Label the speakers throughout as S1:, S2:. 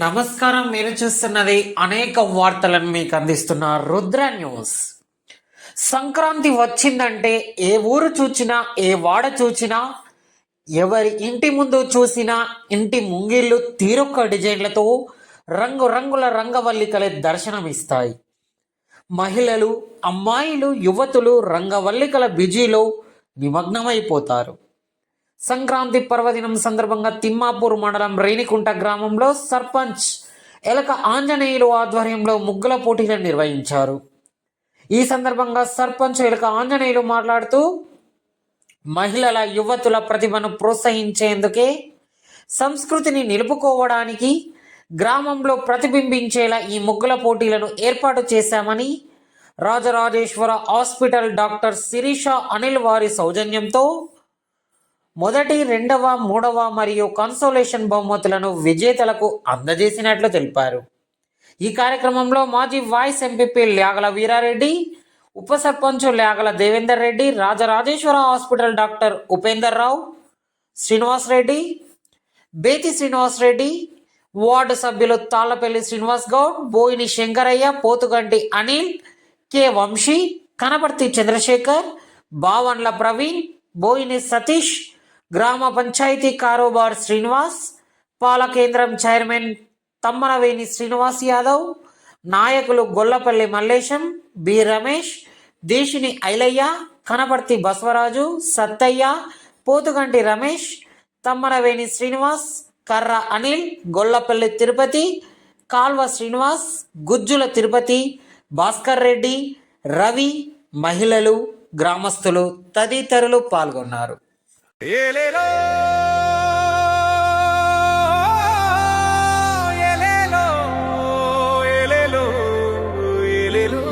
S1: నమస్కారం మీరు చూస్తున్నది అనేక వార్తలను మీకు అందిస్తున్న రుద్ర న్యూస్. సంక్రాంతి వచ్చిందంటే ఏ ఊరు చూచినా ఏ వాడ చూచినా ఎవరి ఇంటి ముందు చూసినా ఇంటి ముంగిళ్ళు తీరొక్క డిజైన్లతో రంగు రంగుల రంగవల్లికలే దర్శనమిస్తాయి. మహిళలు అమ్మాయిలు యువతులు రంగవల్లికల బిజీలో నిమగ్నమైపోతారు. సంక్రాంతి పర్వదినం సందర్భంగా తిమ్మాపూర్ మండలం రేణికుంట గ్రామంలో సర్పంచ్ ఎలక ఆంజనేయులు ఆధ్వర్యంలో ముగ్గుల పోటీలను నిర్వహించారు. ఈ సందర్భంగా సర్పంచ్ ఎలక ఆంజనేయులు మాట్లాడుతూ మహిళల యువతుల ప్రతిభను ప్రోత్సహించేందుకే సంస్కృతిని నిలుపుకోవడానికి గ్రామంలో ప్రతిబింబించేలా ఈ ముగ్గుల పోటీలను ఏర్పాటు చేశామని రాజరాజేశ్వర హాస్పిటల్ డాక్టర్ శిరీష అనిల్ వారి సౌజన్యంతో మొదటి రెండవ మూడవ మరియు కన్సోలేషన్ బహుమతులను విజేతలకు అందజేసినట్లు తెలిపారు. ఈ కార్యక్రమంలో మాజీ వాయిస్ ఎంపీపీ ల్యాగల వీరారెడ్డి ఉప sarpanch Lyagala Devender Reddy Rajarajeshwara hospital doctor Upender Rao Srinivas Reddy Bethi Srinivas Reddy ward సభ్యులు తాళ్ళపల్లి శ్రీనివాస్ గౌడ్ బోయిని శంకరయ్య పోతుగంటి అనిల్ కె వంశీ కనపర్తి చంద్రశేఖర్ బావన్ల ప్రవీణ్ బోయిని సతీష్ గ్రామ పంచాయతీ కారోబార్ శ్రీనివాస్ పాలకేంద్రం చైర్మన్ తమ్మనవేణి శ్రీనివాస్ యాదవ్ నాయకులు గొల్లపల్లి మల్లేశం బి రమేష్ దేశిని ఐలయ్య కనపర్తి బసవరాజు సత్తయ్య పోతుగంటి రమేష్ తమ్మనవేణి శ్రీనివాస్ కర్ర అనిల్ గొల్లపల్లి తిరుపతి కాల్వ శ్రీనివాస్ గుజ్జుల తిరుపతి భాస్కర్ రెడ్డి రవి మహిళలు గ్రామస్తులు తదితరులు పాల్గొన్నారు.
S2: ఏలేలో ఏలేలో ఏలేలో ఏలేలో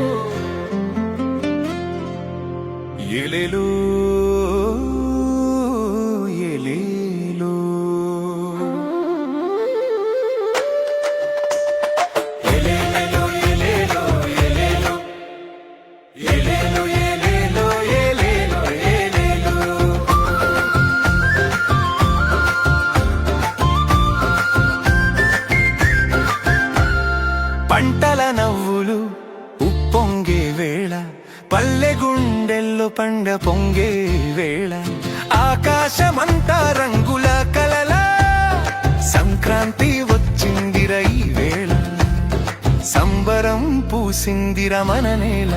S2: ఏలేలో. పంటల నవ్వులు ఉప్పొంగే వేళ పల్లె గుండెల్లో పండ పొంగే వేళ ఆకాశమంతా రంగుల కలల సంక్రాంతి వచ్చిందిర ఈ వేళ సంబరం పూసిందిర మన నేల.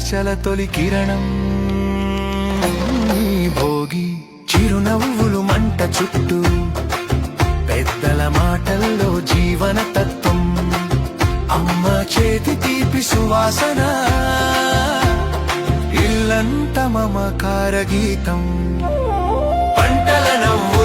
S2: ఆశల తొలి కిరణం. భోగి చిరునవ్వులు మంట చుట్టూ పెద్దల మాటల్లో జీవన తత్వం అమ్మ చేతి తీపి సువాసన. ఇల్లంత మమకార గీతం పంటల నవ్వు